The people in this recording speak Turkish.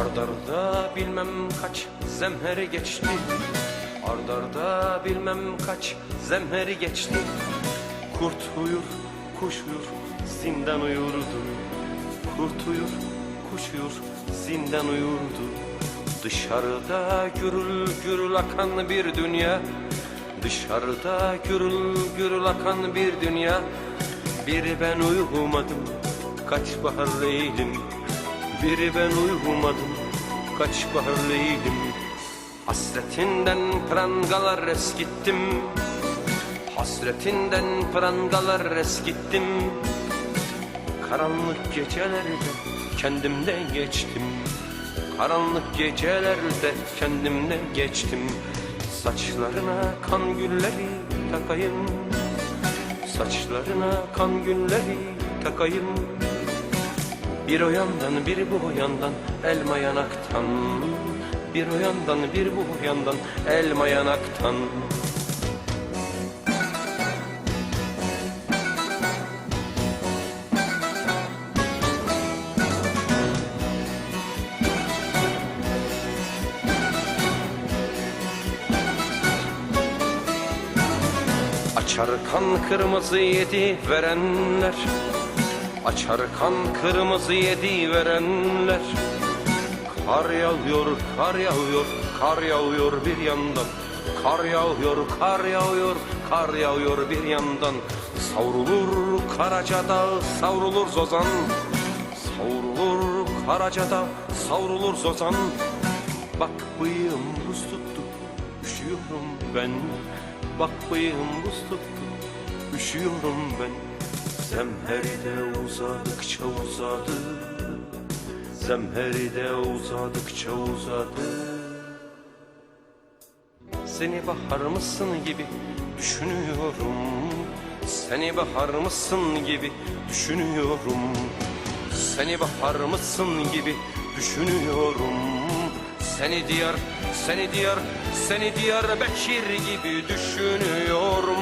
Ardarda bilmem kaç zemheri geçti. Ardarda bilmem kaç zemheri geçti. Kurt uyur, kuş uyur, zindan uyurdu. Kurt uyur, kuş uyur, zindan uyurdu. Dışarıda gürül gürül akan bir dünya. Dışarıda gürül gürül akan bir dünya. Biri ben uyumadım kaç bahar leylim Biri ben uyumadım kaç bahar leylim Hasretinden prangalar eskittim Hasretinden prangalar eskittim. Karanlık gecelerde kendimden geçtim Karanlık gecelerde kendimden geçtim. Saçlarına kan gülleri takayım Saçlarına kan gülleri takayım Bir o yandan bir bu yandan elma yanaktan. Bir o yandan bir bu yandan elma yanaktan. Açar kan kırmızı yedi verenler Açar kan kırmızı yedi verenler Kar yağıyor, kar yağıyor, kar yağıyor bir yandan. Kar yağıyor, kar yağıyor, kar yağıyor bir yandan. Savrulur Karacadağ, savrulur Zozan. Savrulur Karacadağ, savrulur Zozan. Bak bıyığım buz tuttu, üşüyorum ben. Bak bıyığım buz tuttu, üşüyorum ben Zemheride uzadıkça uzadı. Zemheride uzadıkça uzadı. Seni bahar mısın gibi düşünüyorum. Seni bahar mısın gibi düşünüyorum. Seni bahar mısın gibi düşünüyorum. Seni diyar, seni diyar, seni diyar Bekir gibi düşünüyorum